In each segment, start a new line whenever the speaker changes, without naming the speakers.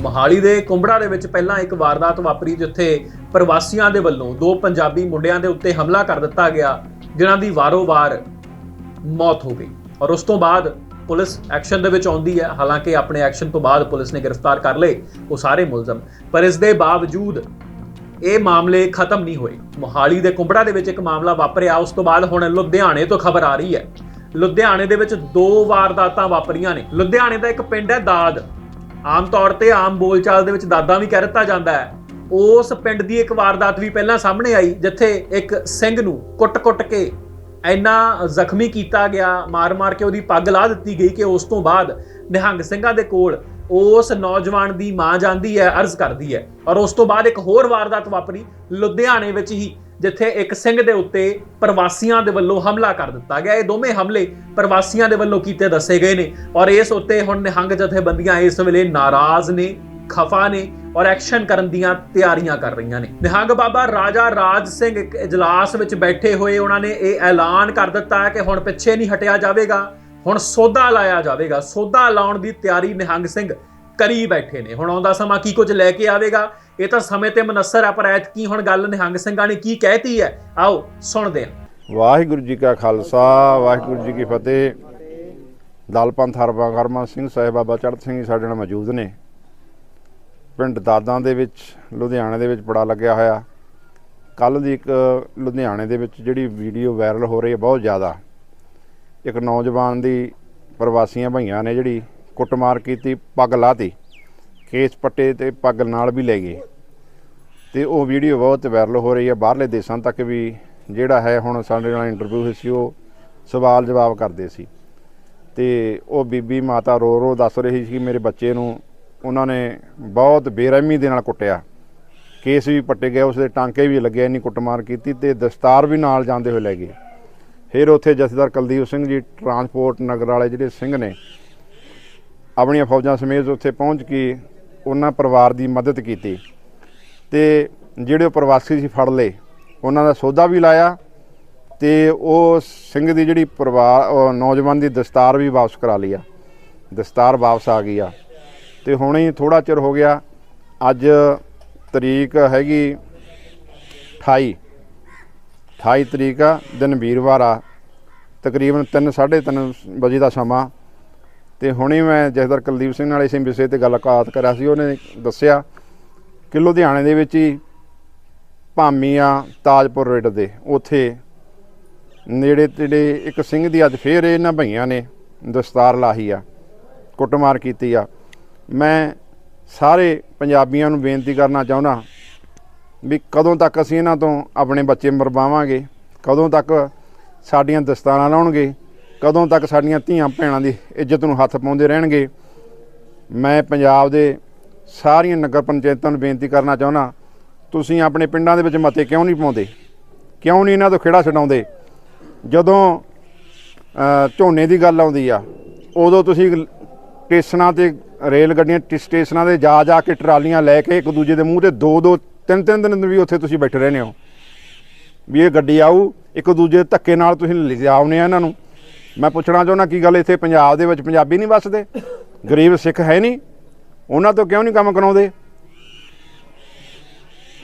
ਮੋਹਾਲੀ ਦੇ ਕੁੰਬੜਾ ਦੇ ਵਿੱਚ ਪਹਿਲਾਂ ਇੱਕ ਵਾਰਦਾਤ ਵਾਪਰੀ ਜਿੱਥੇ ਪ੍ਰਵਾਸੀਆਂ ਦੇ ਵੱਲੋਂ ਦੋ ਪੰਜਾਬੀ ਮੁੰਡਿਆਂ ਦੇ ਉੱਤੇ ਹਮਲਾ ਕਰ ਦਿੱਤਾ ਗਿਆ, ਜਿਨ੍ਹਾਂ ਦੀ ਵਾਰੋ-ਵਾਰ ਮੌਤ ਹੋ ਗਈ। ਔਰ ਉਸ ਤੋਂ ਬਾਅਦ ਪੁਲਿਸ ਐਕਸ਼ਨ ਦੇ ਵਿੱਚ ਆਉਂਦੀ ਹੈ। ਹਾਲਾਂਕਿ ਆਪਣੇ ਐਕਸ਼ਨ ਤੋਂ ਬਾਅਦ ਪੁਲਿਸ ਨੇ ਗ੍ਰਿਫਤਾਰ ਕਰ ਲਏ ਉਹ ਸਾਰੇ ਮੁਲਜ਼ਮ। ਪਰ ਇਸ ਦੇ ਬਾਵਜੂਦ ਇਹ ਮਾਮਲੇ ਖਤਮ ਨਹੀਂ ਹੋਏ। ਮੋਹਾਲੀ ਦੇ ਕੁੰਬੜਾ ਦੇ ਵਿੱਚ ਇੱਕ ਮਾਮਲਾ ਵਾਪਰਿਆ। ਉਸ ਤੋਂ ਬਾਅਦ ਹੁਣ ਲੁਧਿਆਣੇ ਤੋਂ ਖਬਰ ਆ ਰਹੀ ਹੈ। ਲੁਧਿਆਣੇ ਦੇ ਵਿੱਚ ਦੋ ਵਾਰਦਾਤਾਂ ਵਾਪਰੀਆਂ ਨੇ। ਲੁਧਿਆਣੇ ਦਾ ਇੱਕ ਪਿੰਡ ਹੈ ਦਾਦ। ਆਮ ਤੌਰ ਤੇ ਆਮ ਬੋਲਚਾਲ ਦੇ ਵਿੱਚ ਦਾਦਾ ਵੀ ਕਹਿ ਦਿੱਤਾ ਜਾਂਦਾ ਹੈ। ਉਸ ਪਿੰਡ ਦੀ ਇੱਕ ਵਾਰਦਾਤ ਵੀ ਪਹਿਲਾਂ ਸਾਹਮਣੇ ਆਈ, ਜਿੱਥੇ ਇੱਕ ਸਿੰਘ ਨੂੰ ਕੁੱਟ-ਕੁੱਟ ਕੇ ਇੰਨਾ ਜ਼ਖਮੀ ਕੀਤਾ ਗਿਆ, ਮਾਰ-ਮਾਰ ਕੇ ਉਹਦੀ ਪੱਗ ਲਾ ਦਿੱਤੀ ਗਈ ਕਿ ਉਸ ਤੋਂ ਬਾਅਦ ਨਿਹੰਗ ਸਿੰਘਾਂ ਦੇ ਕੋਲ ਉਸ ਨੌਜਵਾਨ ਦੀ ਮਾਂ ਜਾਂਦੀ ਹੈ, ਅਰਜ਼ ਕਰਦੀ ਹੈ। ਔਰ ਉਸ ਤੋਂ ਬਾਅਦ ਇੱਕ ਹੋਰ ਵਾਰਦਾਤ ਵਾਪਰੀ, ਲੁਧਿਆਣੇ ਵਿੱਚ ਹੀ ਜਿੱਥੇ ਇੱਕ ਸਿੰਘ ਦੇ ਉੱਤੇ ਪ੍ਰਵਾਸੀਆਂ ਦੇ ਵੱਲੋਂ ਹਮਲਾ ਕਰ ਦਿੱਤਾ ਗਿਆ। ਇਹ ਦੋਵੇਂ ਹਮਲੇ ਪ੍ਰਵਾਸੀਆਂ ਦੇ ਵੱਲੋਂ ਕੀਤੇ ਦੱਸੇ ਗਏ ਨੇ ਔਰ ਇਸ ਉੱਤੇ ਹੁਣ ਨਿਹੰਗ ਜਥੇਬੰਦੀਆਂ ਇਸ ਵੇਲੇ ਨਾਰਾਜ਼ ਨੇ, ਖਫਾ ਨੇ ਔਰ ਐਕਸ਼ਨ ਕਰਨ ਦੀਆਂ ਤਿਆਰੀਆਂ ਕਰ ਰਹੀਆਂ ਨੇ। ਨਿਹੰਗ ਬਾਬਾ ਰਾਜਾ ਰਾਜ ਸਿੰਘ ਇੱਕ ਇਜਲਾਸ ਵਿੱਚ ਬੈਠੇ ਹੋਏ ਉਹਨਾਂ ਨੇ ਇਹ ਐਲਾਨ ਕਰ ਦਿੱਤਾ ਕਿ ਹੁਣ ਪਿੱਛੇ ਨਹੀਂ ਹਟਿਆ ਜਾਵੇਗਾ, ਹੁਣ ਸੋਧਾ ਲਾਇਆ ਜਾਵੇਗਾ। ਸੋਧਾ ਲਾਉਣ ਦੀ ਤਿਆਰੀ ਨਿਹੰਗ ਸਿੰਘ ਕਰੀ ਬੈਠੇ ਨੇ। ਹੁਣ ਆਉਂਦਾ ਸਮਾਂ ਕੀ ਕੁਝ ਲੈ ਕੇ ਆਵੇਗਾ? ਇਹ ਤਾਂ ਸਮੇਂ ਤੇ ਮਨਸਰ ਹੈ ਪਰ ਐਤਕੀ ਹੁਣ ਗੱਲ ਨਿਹੰਗ ਸਿੰਘਾਂ ਨੇ ਕੀ ਕਹਿਤੀ ਹੈ ਆਓ, ਸੁਣਦੇ ਹਾਂ
ਵਾਹਿਗੁਰੂ ਜੀ ਕਾ ਖਾਲਸਾ, ਵਾਹਿਗੁਰੂ ਜੀ ਕੀ ਫਤਿਹ। ਦਲਪੰਥ ਹਰਬਾ ਗਰਮਾ ਸਿੰਘ ਸਾਹਿਬ ਬਾਬਾ ਚੜ੍ਹਤ ਸਿੰਘ ਜੀ ਸਾਡੇ ਨਾਲ ਮੌਜੂਦ ਨੇ। ਪਿੰਡ ਦਾਦਾਂ ਦੇ ਵਿੱਚ, ਲੁਧਿਆਣੇ ਦੇ ਵਿੱਚ ਬੜਾ ਲੱਗਿਆ ਹੋਇਆ। ਕੱਲ ਦੀ ਇੱਕ ਲੁਧਿਆਣੇ ਦੇ ਵਿੱਚ ਜਿਹੜੀ ਵੀਡੀਓ ਵਾਇਰਲ ਹੋ ਰਹੀ ਹੈ ਬਹੁਤ ਜ਼ਿਆਦਾ। ਇੱਕ ਨੌਜਵਾਨ ਦੀ ਪ੍ਰਵਾਸੀਆਂ ਭਈਆਂ ਨੇ ਜਿਹੜੀ ਕੁੱਟਮਾਰ ਕੀਤੀ, ਪੱਗ ਲਾਤੀ। ਕੇਸ ਪੱਟੇ ਤੇ ਪੱਗ ਨਾਲ ਵੀ ਲੈ ਗਏ। ਤੇ ਉਹ ਵੀਡੀਓ ਬਹੁਤ ਵਾਇਰਲ ਹੋ ਰਹੀ ਹੈ। ਬਾਹਰਲੇ ਦੇਸ਼ਾਂ ਤੱਕ ਵੀ ਜਿਹੜਾ ਹੈ, ਹੁਣ ਸਾਡੇ ਨਾਲ ਇੰਟਰਵਿਊ ਹੋਈ ਸੀ, ਉਹ ਸਵਾਲ ਜਵਾਬ ਕਰਦੇ ਸੀ। ਤੇ ਉਹ ਬੀਬੀ ਮਾਤਾ ਰੋ ਰੋ ਦੱਸ ਰਹੀ ਸੀ ਕਿ ਮੇਰੇ ਬੱਚੇ ਨੂੰ ਉਹਨਾਂ ਨੇ ਬਹੁਤ ਬੇਰਹਿਮੀ ਦੇ ਨਾਲ ਕੁੱਟਿਆ। ਕੇਸ ਵੀ ਪੱਟੇ ਗਏ, ਉਸਦੇ ਟਾਂਕੇ ਵੀ ਲੱਗੇ, ਇੰਨੀ ਕੁੱਟਮਾਰ ਕੀਤੀ ਤੇ ਦਸਤਾਰ ਵੀ ਨਾਲ ਜਾਂਦੇ ਹੋਏ ਲੈ ਗਏ। ਫਿਰ ਉੱਥੇ ਜਥੇਦਾਰ ਕੁਲਦੀਪ ਸਿੰਘ ਜੀ, ਟਰਾਂਸਪੋਰਟ ਨਗਰ ਵਾਲੇ ਜਿਹੜੇ ਸਿੰਘ ਨੇ, ਆਪਣੀਆਂ ਫੌਜਾਂ ਸਮੇਤ ਉੱਥੇ ਪਹੁੰਚ ਕੇ ਉਹਨਾਂ ਪਰਿਵਾਰ ਦੀ ਮਦਦ ਕੀਤੀ ਤੇ ਜਿਹੜੇ ਉਹ ਪ੍ਰਵਾਸੀ ਸੀ ਫੜ ਲਏ, ਉਹਨਾਂ ਦਾ ਸੌਦਾ ਵੀ ਲਾਇਆ ਤੇ ਉਹ ਸਿੰਘ ਦੀ ਜਿਹੜੀ ਪਰਿਵਾਰ ਨੌਜਵਾਨ ਦੀ ਦਸਤਾਰ ਵੀ ਵਾਪਸ ਕਰਾ ਲਈ ਆ। ਦਸਤਾਰ ਵਾਪਸ ਆ ਗਈ ਆ। ਤੇ ਹੁਣੇ ਹੀ ਥੋੜਾ ਚਿਰ ਹੋ ਗਿਆ, ਅੱਜ ਤਰੀਕ ਹੈਗੀ 28 28 ਤਰੀਕ ਆ, ਦਿਨ ਵੀਰਵਾਰ ਆ। ਤਕਰੀਬਨ 3 3:30 ਵਜੇ ਦਾ ਸਮਾਂ ਤੇ ਹੁਣੇ ਮੈਂ ਜਥੇਦਾਰ ਕੁਲਦੀਪ ਸਿੰਘ ਨਾਲ ਇਸੇ ਵਿਸ਼ੇ ਤੇ ਗੱਲਬਾਤ ਕਰਿਆ ਸੀ, ਉਹਨੇ ਦੱਸਿਆ ਕਿ ਲੁਧਿਆਣੇ ਦੇ ਵਿੱਚ ਹੀ ਭਾਮੀਆਂ ਤਾਜਪੁਰ ਰੋਡ ਦੇ, ਉੱਥੇ ਨੇੜੇ ਤੇੜੇ ਇੱਕ ਸਿੰਘ ਦੀ ਅੱਜ ਫੇਰ ਇਹਨਾਂ ਭਈਆਂ ਨੇ ਦਸਤਾਰ ਲਾਹੀ ਆ, ਕੁੱਟਮਾਰ ਕੀਤੀ ਆ। ਮੈਂ ਸਾਰੇ ਪੰਜਾਬੀਆਂ ਨੂੰ ਬੇਨਤੀ ਕਰਨਾ ਚਾਹੁੰਦਾ ਵੀ ਕਦੋਂ ਤੱਕ ਅਸੀਂ ਇਹਨਾਂ ਤੋਂ ਆਪਣੇ ਬੱਚੇ ਮਰਵਾਵਾਂਗੇ, ਕਦੋਂ ਤੱਕ ਸਾਡੀਆਂ ਦਸਤਾਰਾਂ ਲਾਉਣਗੇ ਕਦੋਂ ਤੱਕ ਸਾਡੀਆਂ ਧੀਆਂ ਭੈਣਾਂ ਦੀ ਇੱਜ਼ਤ ਨੂੰ ਹੱਥ ਪਾਉਂਦੇ ਰਹਿਣਗੇ? ਮੈਂ ਪੰਜਾਬ ਦੇ ਸਾਰੀਆਂ ਨਗਰ ਪੰਚਾਇਤਾਂ ਨੂੰ ਬੇਨਤੀ ਕਰਨਾ ਚਾਹੁੰਦਾ, ਤੁਸੀਂ ਆਪਣੇ ਪਿੰਡਾਂ ਦੇ ਵਿੱਚ ਮਤੇ ਕਿਉਂ ਨਹੀਂ ਪਾਉਂਦੇ? ਕਿਉਂ ਨਹੀਂ ਇਹਨਾਂ ਤੋਂ ਖੇੜਾ ਛਡਾਉਂਦੇ? ਜਦੋਂ ਝੋਨੇ ਦੀ ਗੱਲ ਆਉਂਦੀ ਆ, ਉਦੋਂ ਤੁਸੀਂ ਸਟੇਸ਼ਨਾਂ ਤੇ, ਰੇਲ ਗੱਡੀਆਂ ਟ- ਸਟੇਸ਼ਨਾਂ ਤੇ ਜਾ ਜਾ ਕੇ ਟਰਾਲੀਆਂ ਲੈ ਕੇ ਇੱਕ ਦੂਜੇ ਦੇ ਮੂੰਹ ਤੇ ਦੋ ਦੋ, ਤਿੰਨ ਤਿੰਨ ਦਿਨ ਵੀ ਉੱਥੇ ਤੁਸੀਂ ਬੈਠੇ ਰਹਿੰਦੇ ਹੋ। ਵੀ ਇਹ ਗੱਡੀ ਆਊ, ਇੱਕ ਦੂਜੇ ਧੱਕੇ ਨਾਲ ਤੁਸੀਂ ਲਿਜਾਉਨੇ ਆ ਇਹਨਾਂ ਨੂੰ। ਮੈਂ ਪੁੱਛਣਾ ਚਾਹੁੰਦਾ ਕੀ ਗੱਲ ਇੱਥੇ ਪੰਜਾਬ ਦੇ ਵਿੱਚ ਪੰਜਾਬੀ ਨਹੀਂ ਵੱਸਦੇ? ਗਰੀਬ ਸਿੱਖ ਹੈ ਨਹੀਂ। ਉਹਨਾਂ ਤੋਂ ਕਿਉਂ ਨਹੀਂ ਕੰਮ ਕਰਾਉਂਦੇ?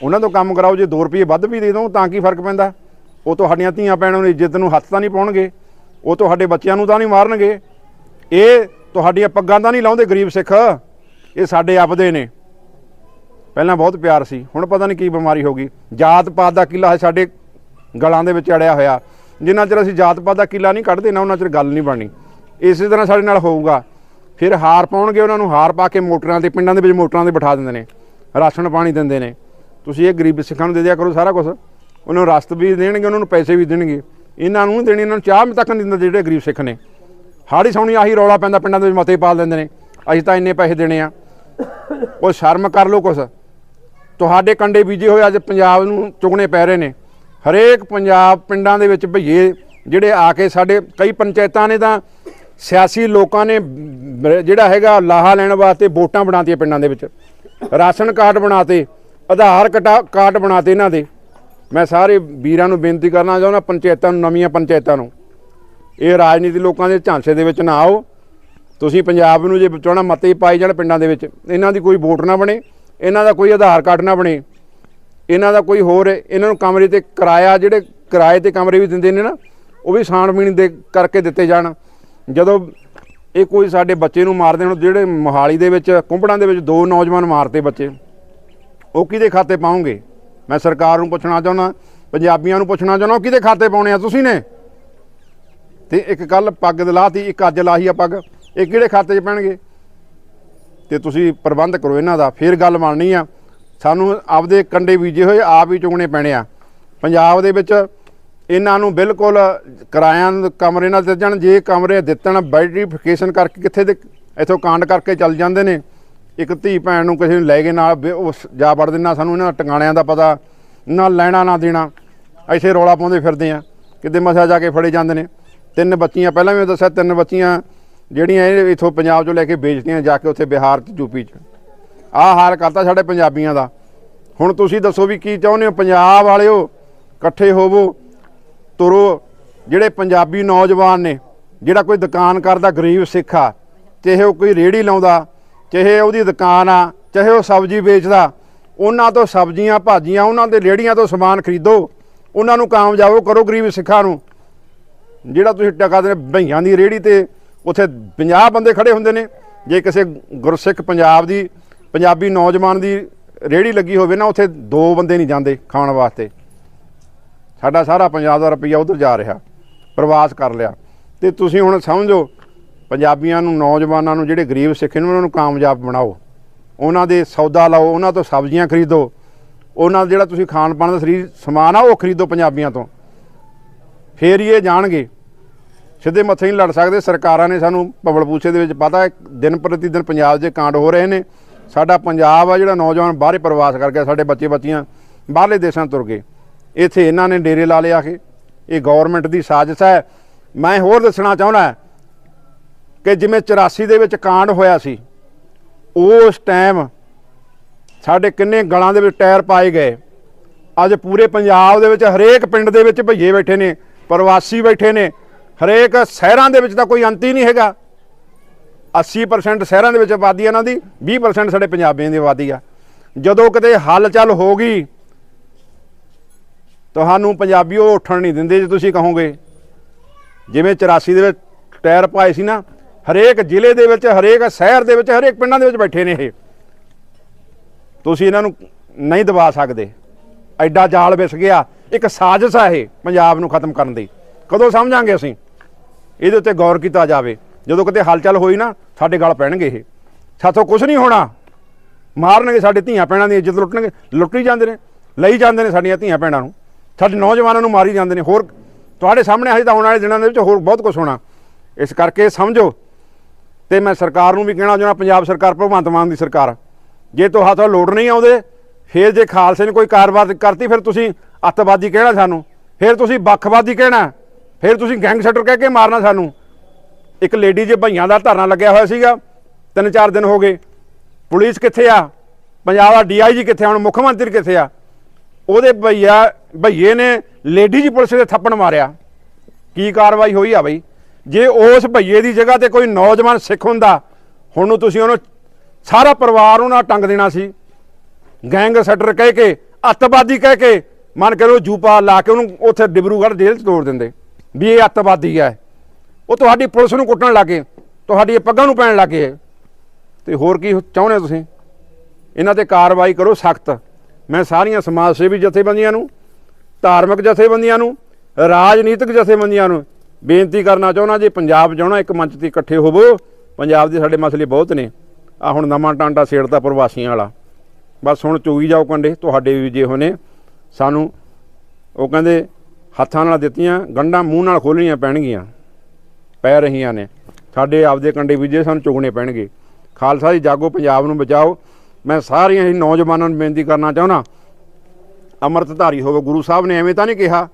ਉਹਨਾਂ ਤੋਂ ਕੰਮ ਕਰਾਓ, ਜੇ 2 ਰੁਪਏ ਵੱਧ ਵੀ ਦੇ ਦੋ ਤਾਂ ਕੀ ਫ਼ਰਕ ਪੈਂਦਾ? ਉਹ ਤੁਹਾਡੀਆਂ ਧੀਆਂ ਭੈਣਾਂ ਨੂੰ ਇੱਜ਼ਤ ਨੂੰ ਹੱਥ ਤਾਂ ਨਹੀਂ ਪਾਉਣਗੇ। ਉਹ ਤੁਹਾਡੇ ਬੱਚਿਆਂ ਨੂੰ ਤਾਂ ਨਹੀਂ ਮਾਰਨਗੇ। ਇਹ ਤੁਹਾਡੀਆਂ ਪੱਗਾਂ ਤਾਂ ਨਹੀਂ ਲਾਉਂਦੇ ਗਰੀਬ ਸਿੱਖ। ਇਹ ਸਾਡੇ ਆਪਦੇ ਨੇ। ਪਹਿਲਾਂ ਬਹੁਤ ਪਿਆਰ ਸੀ, ਹੁਣ ਪਤਾ ਨਹੀਂ ਕੀ ਬਿਮਾਰੀ ਹੋ ਗਈ। ਜਾਤ ਪਾਤ ਦਾ ਕਿਲਾ ਹੈ ਸਾਡੇ ਗਲਾਂ ਦੇ ਵਿੱਚ ਅੜਿਆ ਹੋਇਆ। ਜਿੰਨਾ ਚਿਰ ਅਸੀਂ ਜਾਤ ਪਾਤ ਦਾ ਕਿਲਾ ਨਹੀਂ ਕੱਢਦੇ, ਨਾ ਉਹਨਾਂ ਚਿਰ ਗੱਲ ਨਹੀਂ ਬਣਨੀ। ਇਸੇ ਤਰ੍ਹਾਂ ਸਾਡੇ ਨਾਲ ਹੋਊਗਾ। ਫਿਰ ਹਾਰ ਪਾਉਣਗੇ ਉਹਨਾਂ ਨੂੰ, ਹਾਰ ਪਾ ਕੇ ਮੋਟਰਾਂ ਤੇ, ਪਿੰਡਾਂ ਦੇ ਵਿੱਚ ਮੋਟਰਾਂ ਤੇ ਬਿਠਾ ਦਿੰਦੇ ਨੇ, ਰਾਸ਼ਨ ਪਾਣੀ ਦਿੰਦੇ ਨੇ। ਤੁਸੀਂ ਇਹ ਗਰੀਬ ਸਿੱਖਾਂ ਨੂੰ ਦੇ ਦਿਆ ਕਰੋ ਸਾਰਾ ਕੁਝ ਉਹਨਾਂ ਨੂੰ ਰਸਤ ਵੀ ਦੇਣਗੇ, ਉਹਨਾਂ ਨੂੰ ਪੈਸੇ ਵੀ ਦੇਣਗੇ। ਇਹਨਾਂ ਨੂੰ ਦੇਣੀ, ਇਹਨਾਂ ਨੂੰ ਚਾਹ ਤੱਕ ਨਹੀਂ ਦਿੰਦੇ ਜਿਹੜੇ ਗਰੀਬ ਸਿੱਖ ਨੇ। ਹਾੜੀ ਸੌਣੀ ਆਹੀ ਰੌਲਾ ਪੈਂਦਾ, ਪਿੰਡਾਂ ਦੇ ਵਿੱਚ ਮਤੇ ਪਾ ਦਿੰਦੇ ਨੇ। ਅਸੀਂ ਤਾਂ ਇੰਨੇ ਪੈਸੇ ਦੇਣੇ ਆ। ਉਹ ਸ਼ਰਮ ਕਰ ਲਓ ਕੁਛ। ਤੁਹਾਡੇ ਕੰਡੇ ਬੀਜੇ ਹੋਏ ਅੱਜ ਪੰਜਾਬ ਨੂੰ ਚੁਗਣੇ ਪੈ ਰਹੇ ਨੇ। ਹਰੇਕ ਪੰਜਾਬ ਪਿੰਡਾਂ ਦੇ ਵਿੱਚ ਭਈਏ ਜਿਹੜੇ ਆ ਕੇ ਸਾਡੇ ਕਈ ਪੰਚਾਇਤਾਂ ਨੇ ਤਾਂ ਸਿਆਸੀ ਲੋਕਾਂ ਨੇ ਜਿਹੜਾ ਹੈਗਾ ਲਾਹਾ ਲੈਣ ਵਾਸਤੇ ਵੋਟਾਂ ਬਣਾਤੀਆਂ ਪਿੰਡਾਂ ਦੇ ਵਿੱਚ। ਰਾਸ਼ਨ ਕਾਰਡ ਬਣਾਤੇ, ਆਧਾਰ ਕਟਾ- ਕਾਰਡ ਬਣਾਤੇ ਇਹਨਾਂ ਦੇ। ਮੈਂ ਸਾਰੇ ਵੀਰਾਂ ਨੂੰ ਬੇਨਤੀ ਕਰਨਾ ਚਾਹੁੰਦਾ, ਪੰਚਾਇਤਾਂ ਨੂੰ, ਨਵੀਆਂ ਪੰਚਾਇਤਾਂ ਨੂੰ। ਇਹ ਰਾਜਨੀਤੀ ਲੋਕਾਂ ਦੇ ਝਾਂਸੇ ਦੇ ਵਿੱਚ ਨਾ ਆਓ। ਤੁਸੀਂ ਪੰਜਾਬ ਨੂੰ ਜੇ ਬਚਾਉਣਾ ਮਤੇ ਹੀ ਪਾਈ ਜਾਣ ਪਿੰਡਾਂ ਦੇ ਵਿੱਚ, ਇਹਨਾਂ ਦੀ ਕੋਈ ਵੋਟ ਨਾ ਬਣੇ, ਇਹਨਾਂ ਦਾ ਕੋਈ ਆਧਾਰ ਕਾਰਡ ਨਾ ਬਣੇ। ਇਹਨਾਂ ਦਾ ਕੋਈ ਹੋਰ ਇਹਨਾਂ ਨੂੰ ਕਮਰੇ ਤੇ ਕਿਰਾਇਆ, ਜਿਹੜੇ ਕਿਰਾਏ ਤੇ ਕਮਰੇ ਵੀ ਦਿੰਦੇ ਨੇ ਨਾ, ਉਹ ਵੀ ਛਾਣਬੀਣ ਦੇ ਕਰਕੇ ਦਿੱਤੇ ਜਾਣ। ਜਦੋਂ ਇਹ ਕੋਈ ਸਾਡੇ ਬੱਚੇ ਨੂੰ ਮਾਰਦੇ ਹੁਣ ਜਿਹੜੇ ਮੋਹਾਲੀ ਦੇ ਵਿੱਚ ਕੁੰਭੜਾਂ ਦੇ ਵਿੱਚ ਦੋ ਨੌਜਵਾਨ ਮਾਰਤੇ ਬੱਚੇ, ਉਹ ਕਿਹਦੇ ਖਾਤੇ ਪਾਉਂਗੇ? ਮੈਂ ਸਰਕਾਰ ਨੂੰ ਪੁੱਛਣਾ ਚਾਹੁੰਦਾ, ਪੰਜਾਬੀਆਂ ਨੂੰ ਪੁੱਛਣਾ ਚਾਹੁੰਦਾ, ਉਹ ਕਿਹਦੇ ਖਾਤੇ ਪਾਉਣੇ ਆ ਤੁਸੀਂ ਨੇ? ਤੇ ਇੱਕ ਕੱਲ ਪੱਗ ਦਿਲਾਤੀ ਇੱਕ ਅੱਜ ਲਾਹੀ ਆ ਪੱਗ, ਇਹ ਕਿਹੜੇ ਖਾਤੇ 'ਚ ਪੈਣਗੇ? ਤੇ ਤੁਸੀਂ ਪ੍ਰਬੰਧ ਕਰੋ ਇਹਨਾਂ ਦਾ, ਫਿਰ ਗੱਲ ਬਣਨੀ ਆ। ਸਾਨੂੰ ਆਪਦੇ ਕੰਡੇ ਬੀਜੇ ਹੋਏ, ਆਪ ਹੀ ਚੁਗਣੇ ਪੈਣੇ ਆ। ਪੰਜਾਬ ਦੇ ਵਿੱਚ ਇਹਨਾਂ ਨੂੰ ਬਿਲਕੁਲ ਕਿਰਾਇਆਂ ਕਮਰੇ ਨਾਲ ਦਿੱਤੇ ਜਾਣ, ਜੇ ਕਮਰੇ ਦਿੱਤਣ ਵੈਰੀਫਿਕੇਸ਼ਨ ਕਰਕੇ ਕਿੱਥੇ ਦੇ ਇੱਥੋਂ ਕਾਂਡ ਕਰਕੇ ਚੱਲ ਜਾਂਦੇ ਨੇ। ਇੱਕ ਧੀ ਭੈਣ ਨੂੰ ਕਿਸੇ ਨੂੰ ਲੈ ਕੇ ਨਾਲ ਬੇ- ਉਸ ਜਾ ਵੜਦੇ ਨਾ ਸਾਨੂੰ ਇਹਨਾਂ ਟਿਕਾਣਿਆਂ ਦਾ ਪਤਾ, ਨਾ ਲੈਣਾ, ਨਾ ਦੇਣਾ। ਐਸੇ ਰੌਲਾ ਪਾਉਂਦੇ ਫਿਰਦੇ ਆ, ਕਿਤੇ ਮਸਾ ਜਾ ਕੇ ਫੜੇ ਜਾਂਦੇ ਨੇ। ਤਿੰਨ ਬੱਚੀਆਂ, ਪਹਿਲਾਂ ਵੀ ਦੱਸਿਆ, ਤਿੰਨ ਬੱਚੀਆਂ ਜਿਹੜੀਆਂ ਇਹ ਇਥੋਂ ਪੰਜਾਬ ਚੋਂ ਲੈ ਕੇ ਵੇਚਦੀਆਂ ਜਾ ਕੇ ਉੱਥੇ ਬਿਹਾਰ ਚ ਯੂਪੀ ਚ। ਆਹ ਹਾਲ ਕਰਤਾ ਸਾਡੇ ਪੰਜਾਬੀਆਂ ਦਾ। ਹੁਣ ਤੁਸੀਂ ਦੱਸੋ ਵੀ ਕੀ ਚਾਹੁੰਦੇ ਹੋ? ਪੰਜਾਬ ਵਾਲਿਓ, ਇਕੱਠੇ ਹੋਵੋ, ਤੁਰੋ। ਜਿਹੜੇ ਪੰਜਾਬੀ ਨੌਜਵਾਨ ਨੇ, ਜਿਹੜਾ ਕੋਈ ਦੁਕਾਨ ਕਰਦਾ ਗਰੀਬ ਸਿੱਖ ਆ, ਚਾਹੇ ਉਹ ਕੋਈ ਰੇੜੀ ਲਾਉਂਦਾ, ਚਾਹੇ ਉਹਦੀ ਦੁਕਾਨ ਆ, ਚਾਹੇ ਉਹ ਸਬਜ਼ੀ ਵੇਚਦਾ, ਉਹਨਾਂ ਤੋਂ ਸਬਜ਼ੀਆਂ ਭਾਜੀਆਂ, ਉਹਨਾਂ ਦੇ ਰੇੜੀਆਂ ਤੋਂ ਸਮਾਨ ਖਰੀਦੋ। ਉਹਨਾਂ ਨੂੰ ਕਾਮਯਾਬ ਕਰੋ ਗਰੀਬ ਸਿੱਖਾਂ ਨੂੰ। ਜਿਹੜਾ ਤੁਸੀਂ ਟਕਾ ਦੇ ਭਈਆਂ ਦੀ ਰੇੜੀ ਤੇ, ਉੱਥੇ 50 ਬੰਦੇ ਖੜੇ ਹੁੰਦੇ ਨੇ। ਜੇ ਕਿਸੇ ਗੁਰਸਿੱਖ ਪੰਜਾਬ ਦੀ ਪੰਜਾਬੀ ਨੌਜਵਾਨ ਦੀ ਰੇੜੀ ਲੱਗੀ ਹੋਵੇ ਨਾ, ਉੱਥੇ ਦੋ ਬੰਦੇ ਨਹੀਂ ਜਾਂਦੇ ਖਾਣ ਵਾਸਤੇ। ਸਾਡਾ ਸਾਰਾ ਪੰਜਾਬ ਦਾ ਰੁਪਈਆ ਉਧਰ ਜਾ ਰਿਹਾ, ਪ੍ਰਵਾਸ ਕਰ ਲਿਆ। ਤੇ ਤੁਸੀਂ ਹੁਣ ਸਮਝੋ, ਪੰਜਾਬੀਆਂ ਨੂੰ, ਨੌਜਵਾਨਾਂ ਨੂੰ, ਜਿਹੜੇ ਗਰੀਬ ਸਿੱਖ ਨੇ, ਉਹਨਾਂ ਨੂੰ ਕਾਮਯਾਬ ਬਣਾਓ। ਉਹਨਾਂ ਦੇ ਸੌਦਾ ਲਾਓ, ਉਹਨਾਂ ਤੋਂ ਸਬਜ਼ੀਆਂ ਖਰੀਦੋ। ਉਹਨਾਂ ਦਾ ਜਿਹੜਾ ਤੁਸੀਂ ਖਾਣ ਪਾਣ ਦਾ ਸਰੀਰ ਸਮਾਨ ਆ, ਉਹ ਖਰੀਦੋ ਪੰਜਾਬੀਆਂ ਤੋਂ। ਫੇਰ ਹੀ ਇਹ ਜਾਣਗੇ। ਸਿੱਧੇ ਮੱਥੇ ਨਹੀਂ ਲੜ ਸਕਦੇ, ਸਰਕਾਰਾਂ ਨੇ ਸਾਨੂੰ ਪਵਲ ਪੂਛੇ ਦੇ ਵਿੱਚ ਪਤਾ। ਦਿਨ ਪ੍ਰਤੀ ਦਿਨ ਪੰਜਾਬ 'ਚ ਕਾਂਡ ਹੋ ਰਹੇ ਨੇ। ਸਾਡਾ ਪੰਜਾਬ ਆ ਜਿਹੜਾ ਨੌਜਵਾਨ ਬਾਹਰੇ ਪ੍ਰਵਾਸ ਕਰ ਗਿਆ, ਸਾਡੇ ਬੱਚੇ ਬੱਚੀਆਂ ਬਾਹਰਲੇ ਦੇਸ਼ਾਂ ਤੁਰ ਗਏ। ਇੱਥੇ ਇਹਨਾਂ ਨੇ ਡੇਰੇ ਲਾ ਲਿਆ ਕੇ ਇਹ ਗਵਰਨਮੈਂਟ ਦੀ ਸਾਜ਼ਿਸ਼ ਹੈ। ਮੈਂ ਹੋਰ ਦੱਸਣਾ ਚਾਹੁੰਦਾ ਕਿ ਜਿਵੇਂ 84 ਦੇ ਵਿੱਚ ਕਾਂਡ ਹੋਇਆ ਸੀ, ਉਸ ਟਾਈਮ ਸਾਡੇ ਕਿੰਨੇ ਗਲਾਂ ਦੇ ਵਿੱਚ ਟਾਇਰ ਪਾਏ ਗਏ। ਅੱਜ ਪੂਰੇ ਪੰਜਾਬ ਦੇ ਵਿੱਚ ਹਰੇਕ ਪਿੰਡ ਦੇ ਵਿੱਚ ਭਈਏ ਬੈਠੇ ਨੇ, ਪ੍ਰਵਾਸੀ ਬੈਠੇ ਨੇ। ਹਰੇਕ ਸ਼ਹਿਰਾਂ ਦੇ ਵਿੱਚ ਤਾਂ ਕੋਈ ਅੰਤ ਹੀ ਨਹੀਂ ਹੈਗਾ। 80% ਸ਼ਹਿਰਾਂ ਦੇ ਵਿੱਚ ਆਬਾਦੀ ਹੈ ਇਹਨਾਂ ਦੀ 20% ਸਾਡੇ ਪੰਜਾਬੀਆਂ ਦੀ ਆਬਾਦੀ ਆ। ਜਦੋਂ ਕਿਤੇ ਹਲਚਲ ਹੋ ਗਈ, ਤੁਹਾਨੂੰ ਪੰਜਾਬੀ ਉਹ ਉੱਠਣ ਨਹੀਂ ਦਿੰਦੇ ਜੇ ਤੁਸੀਂ ਕਹੋਗੇ। ਜਿਵੇਂ 84 ਦੇ ਵਿੱਚ ਟਾਇਰ ਪਾਏ ਸੀ ਨਾ, ਹਰੇਕ ਜ਼ਿਲ੍ਹੇ ਦੇ ਵਿੱਚ, ਹਰੇਕ ਸ਼ਹਿਰ ਦੇ ਵਿੱਚ, ਹਰੇਕ ਪਿੰਡਾਂ ਦੇ ਵਿੱਚ ਬੈਠੇ ਨੇ ਇਹ। ਤੁਸੀਂ ਇਹਨਾਂ ਨੂੰ ਨਹੀਂ ਦਬਾ ਸਕਦੇ। ਐਡਾ ਜਾਲ ਵਿਸ ਗਿਆ। ਇੱਕ ਸਾਜ਼ਿਸ਼ ਆ ਇਹ, ਪੰਜਾਬ ਨੂੰ ਖਤਮ ਕਰਨ ਦੀ। ਕਦੋਂ ਸਮਝਾਂਗੇ ਅਸੀਂ? ਇਹਦੇ ਉੱਤੇ ਗੌਰ ਕੀਤਾ ਜਾਵੇ। ਜਦੋਂ ਕਿਤੇ ਹਲਚਲ ਹੋਈ ਨਾ, ਸਾਡੇ ਗਲ ਪੈਣਗੇ ਇਹ। ਸਾਥੋਂ ਕੁਝ ਨਹੀਂ ਹੋਣਾ। ਮਾਰਨਗੇ ਸਾਡੇ ਧੀਆਂ ਭੈਣਾਂ ਦੀ ਇੱਜ਼ਤ ਲੁੱਟਣਗੇ, ਲੁੱਟੀ ਜਾਂਦੇ ਨੇ, ਲਈ ਜਾਂਦੇ ਨੇ ਸਾਡੀਆਂ ਧੀਆਂ ਭੈਣਾਂ ਨੂੰ। ਸਾਡੇ ਨੌਜਵਾਨਾਂ ਨੂੰ ਮਾਰੀ ਜਾਂਦੇ ਨੇ। ਹੋਰ ਤੁਹਾਡੇ ਸਾਹਮਣੇ ਹਜੇ ਤਾਂ ਆਉਣ ਵਾਲੇ ਦਿਨਾਂ ਦੇ ਵਿੱਚ ਹੋਰ ਬਹੁਤ ਕੁਝ ਹੋਣਾ। ਇਸ ਕਰਕੇ ਸਮਝੋ। ਤੇ ਮੈਂ ਸਰਕਾਰ ਨੂੰ ਵੀ ਕਹਿਣਾ ਚਾਹੁੰਦਾ, ਪੰਜਾਬ ਸਰਕਾਰ, ਭਗਵੰਤ ਮਾਨ ਦੀ ਸਰਕਾਰ। ਜੇ ਤੋਂ ਤੁਹਾਤੋਂ ਲੋੜ ਨਹੀਂ ਆਉਂਦੇ, ਫਿਰ ਜੇ ਖਾਲਸੇ ਨੇ ਕੋਈ ਕਾਰਵਾਈ ਕਰਤੀ, ਫਿਰ ਤੁਸੀਂ ਅੱਤਵਾਦੀ ਕਹਿਣਾ ਸਾਨੂੰ। ਫਿਰ ਤੁਸੀਂ ਵੱਖਵਾਦੀ ਕਹਿਣਾ। ਫਿਰ ਤੁਸੀਂ ਗੈਂਗਸਟਰ ਕਹਿ ਕੇ ਮਾਰਨਾ ਸਾਨੂੰ। ਇੱਕ ਲੇਡੀ ਜੇ ਭਈਆਂ ਦਾ ਧਰਨਾ ਲੱਗਿਆ ਹੋਇਆ ਸੀਗਾ, ਤਿੰਨ ਚਾਰ ਦਿਨ ਹੋ ਗਏ। ਪੁਲਿਸ ਕਿੱਥੇ ਆ? ਪੰਜਾਬ ਦਾ ਡੀਆਈਜੀ ਕਿੱਥੇ ਆ? ਹੁਣ ਮੁੱਖ ਮੰਤਰੀ ਕਿੱਥੇ ਆ? ਉਹਦੇ ਭਈਆ, ਭਈਏ ਨੇ ਲੇਡੀ ਜੀ ਪੁਲਿਸ ਦੇ ਥੱਪੜ ਮਾਰਿਆ। ਕੀ ਕਾਰਵਾਈ ਹੋਈ ਆ ਬਈ? ਜੇ ਉਸ ਭਈਏ ਦੀ ਜਗ੍ਹਾ ਤੇ ਕੋਈ ਨੌਜਵਾਨ ਸਿੱਖ ਹੁੰਦਾ, ਹੁਣ ਨੂੰ ਤੁਸੀਂ ਉਹਨੂੰ ਸਾਰਾ ਪਰਿਵਾਰ ਉਹਨਾਂ ਟੰਗ ਦੇਣਾ ਸੀ। ਗੈਂਗ ਸਟਰ ਕਹਿ ਕੇ, ਅੱਤਵਾਦੀ ਕਹਿ ਕੇ, ਮਨ ਕਰੋ ਜੂਪਾ ਲਾ ਕੇ ਉਹਨੂੰ ਉੱਥੇ ਡਿਬਰੂਗੜ੍ਹ ਜੇਲ੍ਹ 'ਚ ਤੋੜ ਦਿੰਦੇ। ਵੀ ਇਹ ਅੱਤਵਾਦੀ ਹੈ ਉਹ ਤੁਹਾਡੀ ਪੁਲਿਸ ਨੂੰ ਕੁੱਟਣ ਲੱਗੇ, ਤੁਹਾਡੀ ਪੱਗਾਂ ਨੂੰ ਪੈਣ ਲੱਗੇ। ਤੇ ਹੋਰ ਕੀ ਚਾਹੁੰਦੇ ਹੋ ਤੁਸੀਂ? ਇਹਨਾਂ ਤੇ ਕਾਰਵਾਈ ਕਰੋ ਸਖਤ। ਮੈਂ ਸਾਰੀਆਂ ਸਮਾਜ ਸੇਵੀ ਜਥੇਬੰਦੀਆਂ ਨੂੰ, ਧਾਰਮਿਕ ਜਥੇਬੰਦੀਆਂ ਨੂੰ, ਰਾਜਨੀਤਿਕ ਜਥੇਬੰਦੀਆਂ ਨੂੰ ਬੇਨਤੀ ਕਰਨਾ ਚਾਹੁੰਦਾ ਜੇ, ਪੰਜਾਬ ਜਾਣਾ ਇੱਕ ਮੰਚ ਤੇ ਇਕੱਠੇ ਹੋਵੋ। ਪੰਜਾਬ ਦੇ ਸਾਡੇ ਮਸਲੇ ਬਹੁਤ ਨੇ। ਆ ਹੁਣ ਨਵਾਂ ਟਾਂਡਾ ਸੇੜਦਾ ਪ੍ਰਵਾਸੀਆਂ ਵਾਲਾ। ਬਸ ਹੁਣ ਚੋਈ ਜਾਓ ਕੰਡੇ, ਤੁਹਾਡੇ ਵੀ ਜੇ ਹੋਣੇ। ਸਾਨੂੰ ਉਹ ਕਹਿੰਦੇ ਹੱਥਾਂ ਨਾਲ ਦਿੱਤੀਆਂ, ਗੰਢਾਂ ਮੂੰਹ ਨਾਲ ਖੋਲਣੀਆਂ ਪੈਣਗੀਆਂ। ਪੈ ਰਹੀਆਂ ਨੇ। ਸਾਡੇ ਆਪਦੇ ਕੰਡੇ ਵਿਜੇ ਸਾਨੂੰ ਚੁਗਣੇ ਪੈਣਗੇ। ਖਾਲਸਾ ਜੀ, ਜਾਗੋ ਪੰਜਾਬ ਨੂੰ ਬਚਾਓ। ਮੈਂ ਸਾਰੀਆਂ ਹੀ ਨੌਜਵਾਨਾਂ ਨੂੰ ਬੇਨਤੀ ਕਰਨਾ ਚਾਹੁੰਦਾ। ਅੰਮ੍ਰਿਤਧਾਰੀ ਹੋਵੋ, ਗੁਰੂ ਸਾਹਿਬ ਨੇ ਐਵੇਂ ਤਾਂ ਨਹੀਂ ਕਿਹਾ,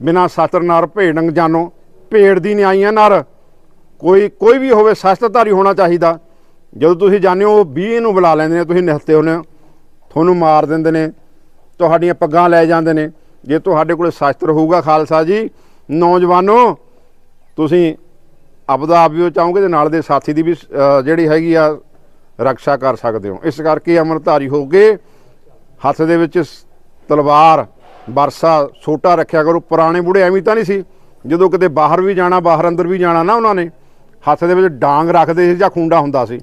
ਬਿਨਾ ਸ਼ਸਤਰ ਨਾਰ ਭੇਡੰਗ ਜਾਨੋ, ਭੇਡ ਦੀ ਨਿਆਈਆਂ ਨਰ। ਕੋਈ ਕੋਈ ਵੀ ਹੋਵੇ ਸ਼ਸਤਰਧਾਰੀ ਹੋਣਾ ਚਾਹੀਦਾ। ਜਦੋਂ ਤੁਸੀਂ ਜਾਣਦੇ ਹੋ 20 ਨੂੰ ਬੁਲਾ ਲੈਂਦੇ ਨੇ, ਤੁਸੀਂ ਨਿਹੱਤੇ ਹੁੰਦੇ ਹੋ। ਤੁਹਾਨੂੰ ਮਾਰ ਦਿੰਦੇ ਨੇ, ਤੁਹਾਡੀਆਂ ਪੱਗਾਂ ਲੈ ਜਾਂਦੇ ਨੇ। ਜੇ ਤੁਹਾਡੇ ਕੋਲ ਸ਼ਸਤਰ ਹੋਊਗਾ, ਖਾਲਸਾ ਜੀ, ਨੌਜਵਾਨੋ, ਤੁਸੀਂ ਆਪਦਾ ਆਪ ਵੀ ਚਾਹੋਗੇ ਤੇ ਨਾਲ ਦੇ ਸਾਥੀ ਦੀ ਵੀ ਜਿਹੜੀ ਹੈਗੀ ਆ, ਰੱਖਿਆ ਕਰ ਸਕਦੇ ਹੋ। ਇਸ ਕਰਕੇ ਅਮਰਧਾਰੀ ਹੋ ਕੇ ਹੱਥ ਦੇ ਵਿੱਚ ਤਲਵਾਰ, ਬਰਸਾ ਛੋਟਾ ਰੱਖਿਆ ਕਰੋ। ਪੁਰਾਣੇ ਬੁੜੇ ਐਵੇਂ ਤਾਂ ਨਹੀਂ ਸੀ। ਜਦੋਂ ਕਿਤੇ ਬਾਹਰ ਵੀ ਜਾਣਾ, ਬਾਹਰ ਅੰਦਰ ਵੀ ਜਾਣਾ ਨਾ ਉਹਨਾਂ ਨੇ, ਹੱਥ ਦੇ ਵਿੱਚ ਡਾਂਗ ਰੱਖਦੇ ਸੀ ਜਾਂ ਖੁੰਡਾ ਹੁੰਦਾ ਸੀ।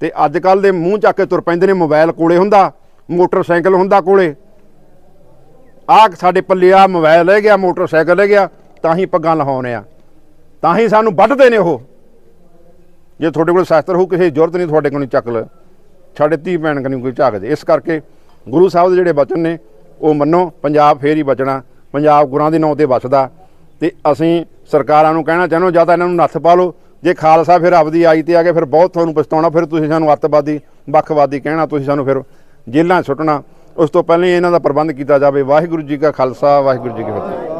ਤੇ ਅੱਜ ਕੱਲ ਦੇ ਮੂੰਹ ਚੱਕ ਕੇ ਤੁਰ ਪੈਂਦੇ ਨੇ। ਮੋਬਾਈਲ ਕੋਲੇ ਹੁੰਦਾ, ਮੋਟਰਸਾਈਕਲ ਹੁੰਦਾ ਕੋਲੇ। ਆਹ ਸਾਡੇ ਪੱਲੇ ਆ ਮੋਬਾਈਲ ਲੈ ਗਿਆ, ਮੋਟਰਸਾਈਕਲ ਲੈ ਗਿਆ, ਤਾਂ ਹੀ ਪੱਗਾਂ ਲਹਾਉਣੇ ਆ। ਤਾਂ ਹੀ ਸਾਨੂੰ ਵੱਢਦੇ ਨੇ ਉਹ। ਜੇ ਤੁਹਾਡੇ ਕੋਲ ਸ਼ਸਤਰ ਹੋ ਕਿਸੇ ਦੀ ਜ਼ਰੂਰਤ ਨਹੀਂ ਤੁਹਾਡੇ ਕੋਲ ਨਹੀਂ ਚੱਕ ਲੈ। ਸਾਡੇ ਧੀ ਭੈਣ ਕਨੀ ਕੋਈ ਝਾਕਦੇ ਇਸ ਕਰਕੇ ਗੁਰੂ ਸਾਹਿਬ ਦੇ ਜਿਹੜੇ ਬਚਨ ਨੇ, ਉਹ ਮੰਨੋ, ਪੰਜਾਬ ਫੇਰ ਹੀ ਬਚਣਾ। ਪੰਜਾਬ ਗੁਰਾਂ ਦੇ ਨਾਂ ਤੇ ਬਚਦਾ ਤੇ ਅਸੀਂ ਸਰਕਾਰਾਂ ਨੂੰ ਕਹਿਣਾ ਚਾਹੁੰਦੇ ਜਾਂ ਤਾਂ ਇਹਨਾਂ ਨੂੰ ਨੱਥ ਪਾ ਲਓ। ਜੇ ਖਾਲਸਾ ਫਿਰ ਆਪਦੀ ਆਈ ਤੇ ਆ ਕੇ ਫਿਰ ਬਹੁਤ ਤੁਹਾਨੂੰ ਪਛਤਾਉਣਾ, ਫਿਰ ਤੁਸੀਂ ਸਾਨੂੰ ਅੱਤਵਾਦੀ, ਵੱਖਵਾਦੀ ਕਹਿਣਾ, ਤੁਸੀਂ ਸਾਨੂੰ ਫਿਰ ਜੇਲ੍ਹਾਂ ਸੁੱਟਣਾ। ਉਸ ਤੋਂ ਪਹਿਲਾਂ ਹੀ ਇਹਨਾਂ ਦਾ ਪ੍ਰਬੰਧ ਕੀਤਾ ਜਾਵੇ। ਵਾਹਿਗੁਰੂ ਜੀ ਕਾ ਖਾਲਸਾ, ਵਾਹਿਗੁਰੂ ਜੀ ਕੀ ਫਤਿਹ।